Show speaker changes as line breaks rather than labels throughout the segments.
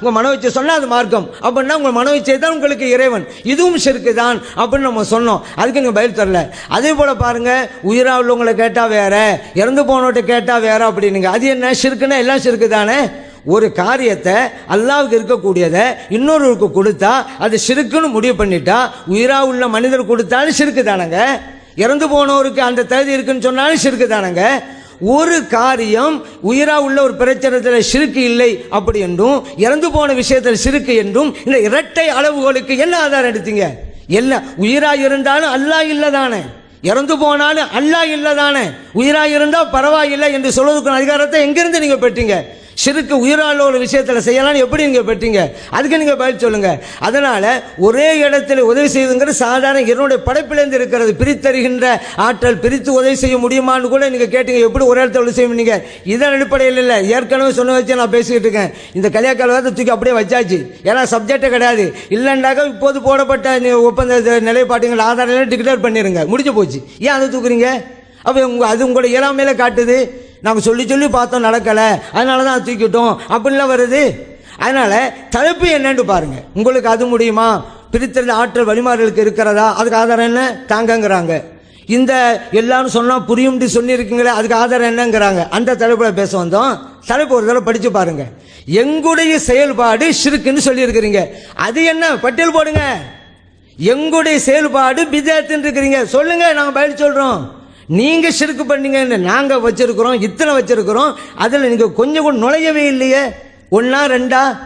உங்கள் மனோவிச்சை சொன்னால் அது மார்க்கம். அப்படின்னா உங்கள் மனோவிச்சை தான் உங்களுக்கு இறைவன். இதுவும் செருக்கு தான் அப்படின்னு நம்ம சொன்னோம். அதுக்கு நீங்கள் பயில் தரல. அதே போல் பாருங்கள் உயிரா உள்ளவங்களை கேட்டால் வேறு இறந்து போனவட்ட கேட்டால் வேறு அப்படின்னுங்க. அது என்ன? சிறுக்குன்னா எல்லாம் சிறுக்கு தானே? ஒரு காரியத்தை அல்லாவுக்கு இருக்கக்கூடியதை இன்னொருவருக்கு கொடுத்தா அது சிறுக்குன்னு முடிவு பண்ணிட்டா உயிரா உள்ள மனிதர் கொடுத்தாலும் சிறுக்கு தானங்க. இறந்து போனவருக்கு அந்த தகுதி இருக்குன்னு சொன்னாலும் சிறுக்கு தானங்க. ஒரு காரியம் உயிரா உள்ள ஒரு பிரச்சனத்தில் சிறுக்கு இல்லை அப்படி என்றும் இறந்து போன விஷயத்தில் சிறுக்கு என்றும் இந்த இரட்டை அளவுகளுக்கு என்ன ஆதாரம் எடுத்தீங்க? என்ன உயிரா இருந்தாலும் அல்லாஹ் இல்லதானே? இறந்து போனாலும் அல்லாஹ் இல்லதானே? உயிரா இருந்தால் பரவாயில்லை என்று சொல்வதற்கான அதிகாரத்தை எங்கிருந்து நீங்க பெற்றீங்க? சிறுக்கு உயிராள ஒரு விஷயத்தில் செய்யலாம்னு எப்படி நீங்கள் பெற்றீங்க? அதுக்கு நீங்கள் பதில் சொல்லுங்கள் அதனால் ஒரே இடத்துல உதவி செய்யுங்கிறது சாதாரண என்னுடைய படைப்பிலேருந்து இருக்கிறது. பிரித்தருகின்ற ஆற்றல் பிரித்து உதவி செய்ய முடியுமான்னு கூட நீங்கள் கேட்டீங்க. எப்படி ஒரே இடத்துல உதவி செய்ய நீங்க இதன் அடிப்படையில் இல்லை. ஏற்கனவே சொன்ன வச்சு நான் பேசிக்கிட்டு இருக்கேன். இந்த கல்யாணக்காலத்தை தூக்கி அப்படியே வச்சாச்சு. ஏன்னா சப்ஜெக்டே கிடையாது. இல்லைன்னாக்கா இப்போது போடப்பட்ட ஒப்பந்த நிலைப்பாட்டுங்கள் ஆதாரம் டிக்ளேர் பண்ணிடுங்க முடிஞ்சு போச்சு. ஏன் அதை தூக்குறீங்க? அப்போ உங்கள் அது உங்களோட இயலாமையில காட்டுது. நாங்கள் சொல்லி சொல்லி பார்த்தோம் நடக்கலை. அதனால தான் தூக்கிட்டோம் அப்படின்லாம் வருது. அதனால் தலைப்பு என்னன்னு பாருங்கள் உங்களுக்கு அது முடியுமா? பிரித்திருந்த ஆற்றல் வழிமாறுகளுக்கு இருக்கிறதா? அதுக்கு ஆதாரம் என்ன? தாங்கங்கிறாங்க. இந்த எல்லாரும் சொன்னால் புரியும்னு சொல்லியிருக்கீங்களே அதுக்கு ஆதாரம் என்னங்கிறாங்க. அந்த தலைப்பில் பேச வந்தோம். தலைப்பு ஒரு தடவை படித்து பாருங்கள் எங்களுடைய செயல்பாடு சிறுக்குன்னு சொல்லியிருக்கிறீங்க. அது என்ன? பட்டியல் போடுங்க. எங்களுடைய செயல்பாடு பிதாத்துன்னு இருக்கிறீங்க சொல்லுங்கள் நாங்கள் பதில் சொல்கிறோம் நீங்க சிறுக்கு பண்ணீங்கன்னு நாங்க வச்சிருக்கிறோம் இத்தனை வச்சிருக்கிறோம் அதுல நீங்க கொஞ்சம் கூட நுழையவே இல்லையே. ஒன்னா ரெண்டா?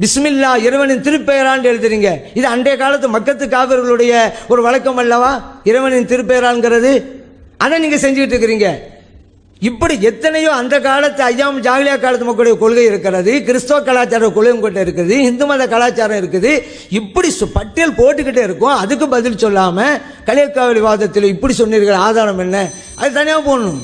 பிஸ்மில்லா இறைவனின் திருப்பெயரான்னு எழுதுறீங்க. இது அன்றைய காலத்து மக்கத்து காவிர்களுடைய ஒரு வழக்கம் அல்லவா? இறைவனின் திருப்பெயராங்கிறது. அதை நீங்க செஞ்சுக்கிட்டு இருக்கிறீங்க. இப்படி எத்தனையோ அந்த காலத்து ஐயாம் ஜாகிலியா காலத்து மக்களுடைய கொள்கை இருக்கிறது கிறிஸ்தவ கலாச்சார கொள்கையும் கொண்டு இருக்குது இந்து மத கலாச்சாரம் இருக்குது. இப்படி பட்டியல் போட்டுக்கிட்டே இருக்கும் அதுக்கு பதில் சொல்லாமல் கலியக்காவலி வாதத்தில் இப்படி சொன்னீர்கள் ஆதாரம் என்ன? அது தனியாக போடணும்.